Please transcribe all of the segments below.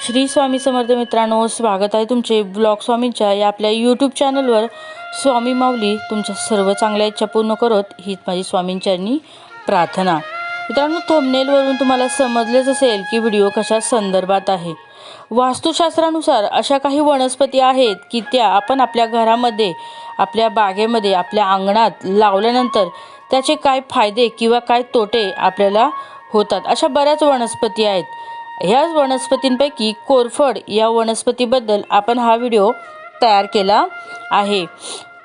श्री स्वामी समर्थ मित्रांनो स्वागत आहे तुमचे ब्लॉग स्वामींच्या या आपल्या यूट्यूब चॅनलवर स्वामी माऊली तुमच्या सर्व चांगल्या इच्छा पूर्ण करत हीच माझी स्वामींच्यांनी प्रार्थना. मित्रांनो थंबनेलवरून तुम्हाला समजलेच असेल की व्हिडिओ कशा संदर्भात आहे. वास्तुशास्त्रानुसार अशा काही वनस्पती आहेत की त्या आपण आपल्या घरामध्ये आपल्या बागेमध्ये आपल्या अंगणात लावल्यानंतर त्याचे काय फायदे किंवा काय तोटे आपल्याला होतात. अशा बऱ्याच वनस्पती आहेत. ह्याच वनस्पतींपैकी कोरफड या वनस्पतीबद्दल आपण हा व्हिडिओ तयार केला आहे.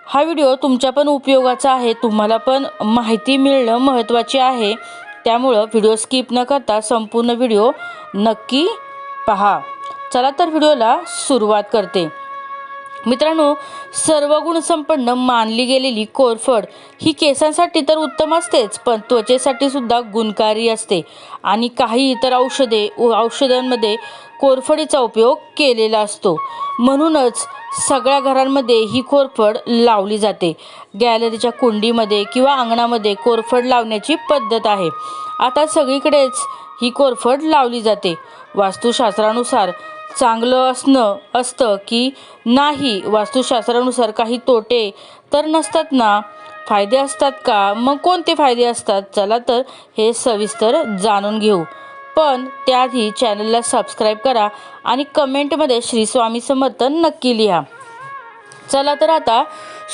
हा व्हिडिओ तुमच्या पण उपयोगाचा आहे तुम्हाला पण माहिती मिळणं महत्त्वाचे आहे. त्यामुळं व्हिडिओ स्किप न करता संपूर्ण व्हिडिओ नक्की पहा. चला तर व्हिडिओला सुरुवात करते. मित्रांनो सर्व गुणसंपन्न मानली गेलेली कोरफड ही केसांसाठी तर उत्तम असतेच पण त्वचेसाठी सुद्धा गुणकारी असते. आणि काही इतर औषधे औषधांमध्ये कोरफडीचा उपयोग केलेला असतो. म्हणूनच सगळ्या घरांमध्ये ही कोरफड लावली जाते. गॅलरीच्या कुंडीमध्ये किंवा अंगणामध्ये कोरफड लावण्याची पद्धत आहे. आता सगळीकडेच ही कोरफड लावली जाते. वास्तुशास्त्रानुसार चांगलं असणं असतं की नाही वास्तुशास्त्रानुसार काही तोटे तर नसतात ना? फायदे असतात का? मग कोणते फायदे असतात? चला तर हे सविस्तर जाणून घेऊ. पण त्याआधी चॅनलला सबस्क्राईब करा आणि कमेंटमध्ये श्री स्वामी समर्थ नक्की लिहा. चला तर आता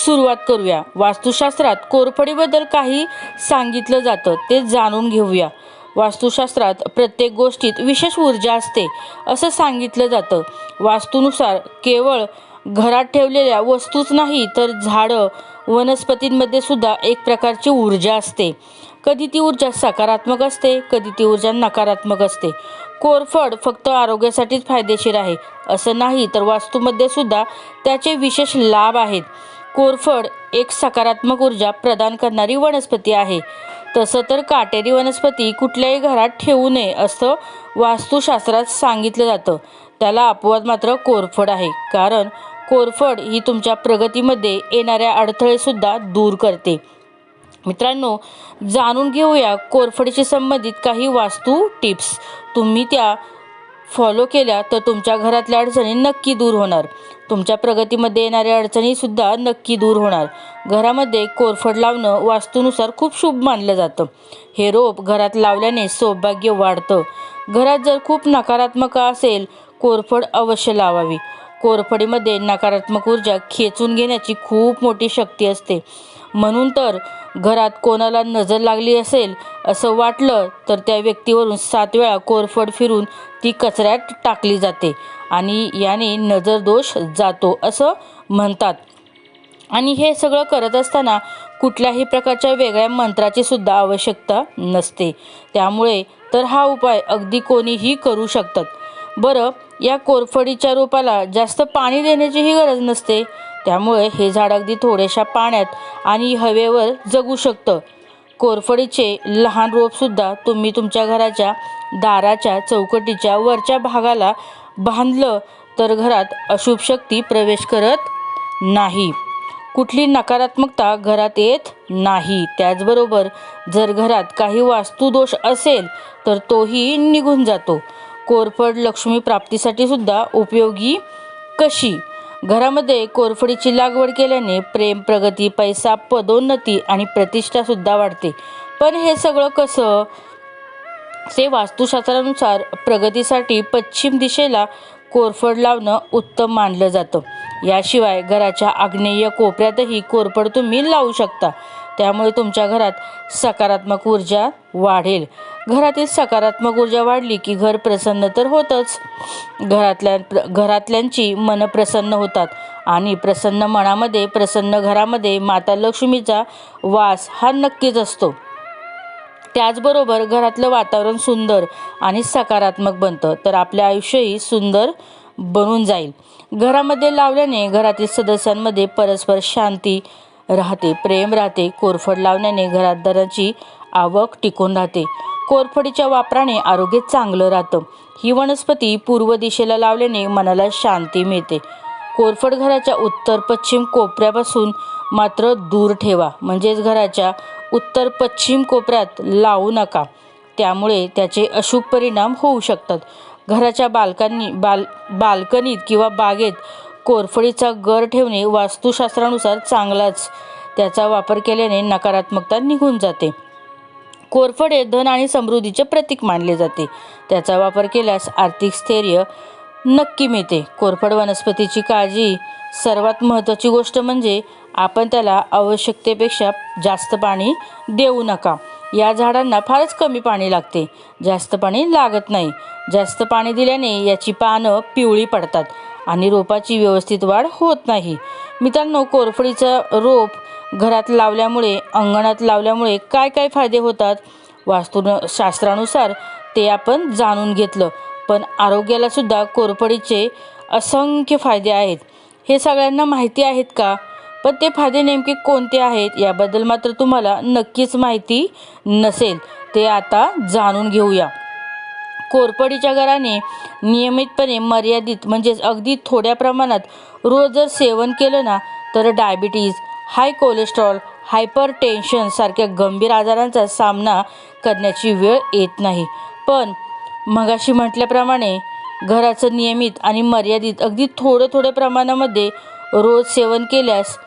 सुरुवात करूया. वास्तुशास्त्रात कोरफडीबद्दल काही सांगितलं जातं ते जाणून घेऊया. वास्तुशास्त्रात प्रत्येक गोष्टीत विशेष ऊर्जा असते असं सांगितलं जातं. वास्तूनुसार केवळ घरात ठेवलेल्या वस्तूच नाही तर झाडं वनस्पतींमध्ये सुद्धा एक प्रकारची ऊर्जा असते. कधी ती ऊर्जा सकारात्मक असते कधी ती ऊर्जा नकारात्मक असते. कोरफड फक्त आरोग्यासाठीच फायदेशीर आहे असं नाही तर वास्तूमध्ये सुद्धा त्याचे विशेष लाभ आहेत. कोरफड एक सकारात्मक ऊर्जा प्रदान करणारी वनस्पती आहे. तसं तर काटेरी वनस्पती कुठल्याही घरात ठेवू नये असं वास्तुशास्त्रात सांगितलं जातं. त्याला अपवाद मात्र कोरफड आहे. कारण कोरफड ही तुमच्या प्रगतीमध्ये येणाऱ्या अडथळेसुद्धा दूर करते. मित्रांनो जाणून घेऊया कोरफडीशी संबंधित काही वास्तू टिप्स. तुम्ही त्या फॉलो केल्या तर तुमच्या घरातल्या अडचणी नक्की दूर होणार. तुमच्या प्रगतीमध्ये येणाऱ्या अडचणीसुद्धा नक्की दूर होणार. घरामध्ये कोरफड लावणं वास्तूनुसार खूप शुभ मानलं जातं. हे रोप घरात लावल्याने सौभाग्य वाढतं. घरात जर खूप नकारात्मक असेल कोरफड अवश्य लावावी. कोरफडीमध्ये नकारात्मक ऊर्जा खेचून घेण्याची खूप मोठी शक्ती असते. म्हणून तर घरात कोणाला नजर लागली असेल असं वाटलं तर त्या व्यक्तीवरून सात वेळा कोरफड फिरून ती कचऱ्यात टाकली जाते आणि याने नजर दोष जातो असं म्हणतात. आणि हे सगळं करत असताना कुठल्याही प्रकारच्या वेगळ्या मंत्राची सुद्धा आवश्यकता नसते. त्यामुळे तर हा उपाय अगदी कोणीही करू शकतात. बरं या कोरफडीच्या रोपाला जास्त पाणी देण्याचीही गरज नसते? त्यामुळे हे झाड अगदी थोड्याशा पाण्यात आणि हवेवर जगू शकतं. कोरफडीचे लहान रोपसुद्धा तुम्ही तुमच्या घराच्या दाराच्या चौकटीच्या वरच्या भागाला बांधलं तर घरात अशुभ शक्ती प्रवेश करत नाही. कुठली नकारात्मकता घरात येत नाही. त्याचबरोबर जर घरात काही वास्तुदोष असेल तर तोही निघून जातो. कोरफड लक्ष्मी प्राप्तीसाठी सुद्धा उपयोगी कशी? घरामध्ये कोरफडीची लागवड केल्याने प्रेम प्रगती पैसा पदोन्नती आणि प्रतिष्ठा सुद्धा वाढते. पण हे सगळं कसं? ते वास्तुशास्त्रानुसार प्रगतीसाठी पश्चिम दिशेला कोरफड लावणं उत्तम मानलं जातं. याशिवाय घराच्या आग्नेय कोपऱ्यातही कोरफड तुम्ही लावू शकता. त्यामुळे तुमच्या घरात सकारात्मक ऊर्जा वाढेल. घरातील सकारात्मक ऊर्जा वाढली की घर प्रसन्न तर होतच. घरातल्या घरातल्यांची मन प्रसन्न होतात आणि प्रसन्न मनामध्ये प्रसन्न घरामध्ये माता लक्ष्मीचा वास हा नक्कीच असतो. त्याचबरोबर घरातलं वातावरण सुंदर आणि सकारात्मक बनतं तर आपलं आयुष्यही सुंदर बनून जाईल. घरामध्ये लावल्याने घरातील सदस्यांमध्ये परस्पर शांती राहते. प्रेम राहते. कोरफड लावण्याने घरातदाराची आवक टिकून राहते. कोरफडीच्या वापराने आरोग्य चांगलं राहतं. ही वनस्पती पूर्व दिशेला लावल्याने मनाला शांती मिळते. कोरफड घराच्या उत्तर पश्चिम कोपऱ्यापासून मात्र दूर ठेवा. म्हणजेच घराच्या उत्तर पश्चिम कोपऱ्यात लावू नका. त्यामुळे त्याचे अशुभ परिणाम होऊ शकतात. घराच्या बालकांनी बाल बाल्कनीत किंवा बागेत कोरफडीचा गर ठेवणे वास्तुशास्त्रानुसार चांगलाच. त्याचा वापर केल्याने नकारात्मकता निघून जाते. कोरफड हे धन आणि समृद्धीचे प्रतीक मानले जाते. त्याचा वापर केल्यास आर्थिक स्थैर्य नक्की मिळते. कोरफड वनस्पतीची काळजी सर्वात महत्त्वाची गोष्ट म्हणजे आपण त्याला आवश्यकतेपेक्षा जास्त पाणी देऊ नका. या झाडांना फारच कमी पाणी लागते. जास्त पाणी लागत नाही. जास्त पाणी दिल्याने याची पानं पिवळी पडतात. आणि रोपाची व्यवस्थित वाढ होत नाही. मित्रांनो कोरफडीचं रोप घरात लावल्यामुळे अंगणात लावल्यामुळे काय काय फायदे होतात? वास्तुशास्त्रानुसार ते आपण जाणून घेतलं. पण आरोग्याला सुद्धा कोरफडीचे असंख्य फायदे आहेत. हे सगळ्यांना माहिती आहेत का? पण ते फायदे नेमके कोणते आहेत? याबद्दल मात्र तुम्हाला नक्कीच माहिती नसेल. ते आता जाणून घेऊया. कोरपडीच्या घराने नियमितपणे मर्यादित म्हणजेच अगदी थोड्या प्रमाणात रोज जर सेवन केलं ना तर diabetes high cholesterol hypertension सारख्या गंभीर आजारांचा सामना करण्याची वेळ येत नाही. पण मगाशी म्हटल्याप्रमाणे घराचं नियमित आणि मर्यादित अगदी थोडं थोड्या प्रमाणामध्ये रोज सेवन केल्यास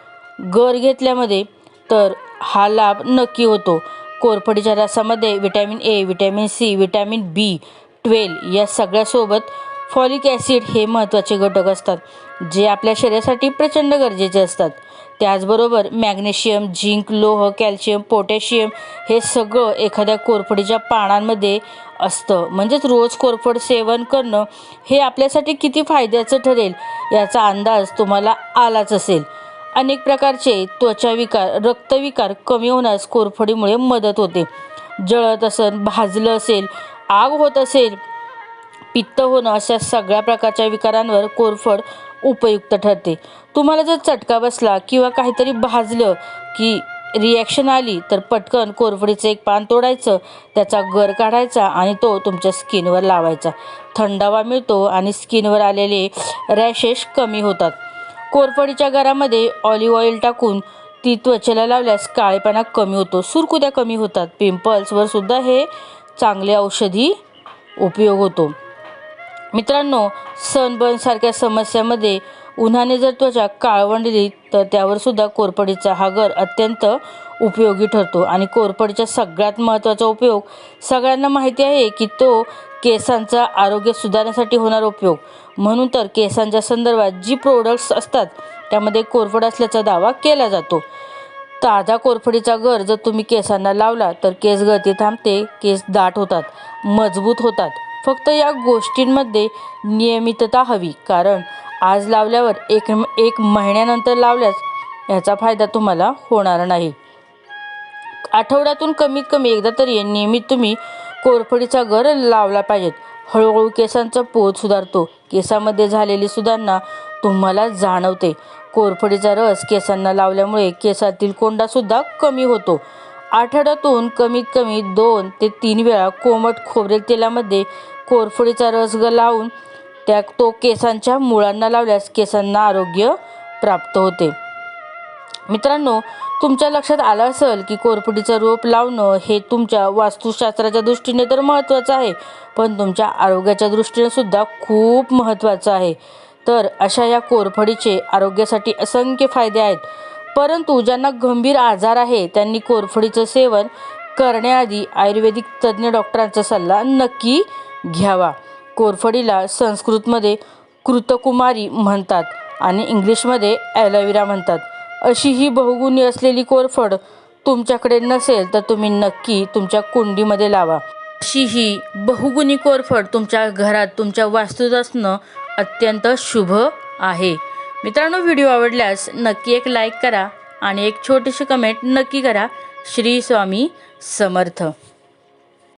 गर घेतल्यामध्ये तर हा लाभ नक्की होतो. कोरफडीच्या रसामध्ये vitamin A vitamin C vitamin B twelve या सगळ्यासोबत फॉलिक ॲसिड हे महत्त्वाचे घटक असतात जे आपल्या शरीरासाठी प्रचंड गरजेचे असतात. त्याचबरोबर मॅग्नेशियम झिंक लोह कॅल्शियम पोटॅशियम हे सगळं एखाद्या कोरफडीच्या पानांमध्ये असतं. म्हणजेच रोज कोरफड सेवन करणं हे आपल्यासाठी किती फायद्याचं ठरेल याचा अंदाज तुम्हाला आलाच असेल. अनेक प्रकारचे त्वचाविकार रक्तविकार कमी होण्यास कोरफडीमुळे मदत होते. जळत असेल भाजलं असेल आग होत असेल पित्त होणं अशा सगळ्या प्रकारच्या विकारांवर कोरफड उपयुक्त ठरते. तुम्हाला जर चटका बसला किंवा काहीतरी भाजलं की रिॲक्शन आली तर पटकन कोरफडीचं एक पान तोडायचं त्याचा गर काढायचा आणि तो तुमच्या स्किनवर लावायचा. थंडावा मिळतो आणि स्किनवर आलेले रॅशेस कमी होतात. कोरफडीच्या गरामध्ये ऑलिव्ह ऑइल टाकून ती त्वचेला लावल्यास काळेपणा कमी होतो. सुरकुद्या कमी होतात. पिंपल्सवर सुद्धा हे चांगले औषधी उपयोग होतो. मित्रांनो सनबर्नसारख्या समस्यामध्ये उन्हाने जर त्वचा काळवंडली तर त्यावर सुद्धा कोरपडीचा हा गर अत्यंत उपयोगी ठरतो. आणि कोरपडीचा सगळ्यात महत्त्वाचा उपयोग सगळ्यांना माहिती आहे की तो केसांचा आरोग्य सुधारण्यासाठी होणारा उपयोग. म्हणून तर केसांच्या संदर्भात जी प्रोडक्ट्स असतात त्यामध्ये कोरफड असल्याचा दावा केला जातो. ताजा कोरफडीचा गर जर तुम्ही केसांना लावला तर केस गळती थांबते केस दाट होतात मजबूत होतात. फक्त या गोष्टींमध्ये नियमितता हवी कारण आज लावल्यावर एक एक महिन्यानंतर लावल्यास याचा फायदा तुम्हाला होणार नाही. आठवड्यातून कमीत कमी एकदा तरी नियमित तुम्ही कोरफडीचा गर लावला पाहिजेत. हळूहळू केसांचा पोत सुधारतो. केसामध्ये झालेली सुधारणा तुम्हाला जाणवते. कोरफडीचा रस केसांना लावल्यामुळे केसातील कोंडासुद्धा कमी होतो. आठवड्यातून कमीत कमी दोन ते तीन वेळा कोमट खोबरेल तेलामध्ये कोरफडीचा रस ग लावून त्या तो केसांच्या मुळांना लावल्यास केसांना आरोग्य प्राप्त होते. मित्रांनो तुमच्या लक्षात आलं असेल की कोरफडीचं रोप लावणं हे तुमच्या वास्तुशास्त्राच्या दृष्टीने तर महत्त्वाचं आहे पण तुमच्या आरोग्याच्या दृष्टीने सुद्धा खूप महत्त्वाचं आहे. तर अशा या कोरफडीचे आरोग्यासाठी असंख्य फायदे आहेत. परंतु ज्यांना गंभीर आजार आहे त्यांनी कोरफडीचं सेवन करण्याआधी आयुर्वेदिक तज्ज्ञ डॉक्टरांचा सल्ला नक्की घ्यावा. कोरफडीला संस्कृतमध्ये कृतकुमारी म्हणतात आणि इंग्लिशमध्ये ॲलोवेरा म्हणतात. अशी ही बहुगुणी असलेली कोरफड तुमच्याकडे नसेल तर तुम्ही नक्की तुमच्या कुंडीमध्ये लावा. अशी ही बहुगुणी कोरफड तुमच्या घरात तुमच्या वास्तूत असणं अत्यंत शुभ आहे. मित्रांनो व्हिडिओ आवडल्यास नक्की एक लाईक करा आणि एक छोटीशी कमेंट नक्की करा. श्री स्वामी समर्थ.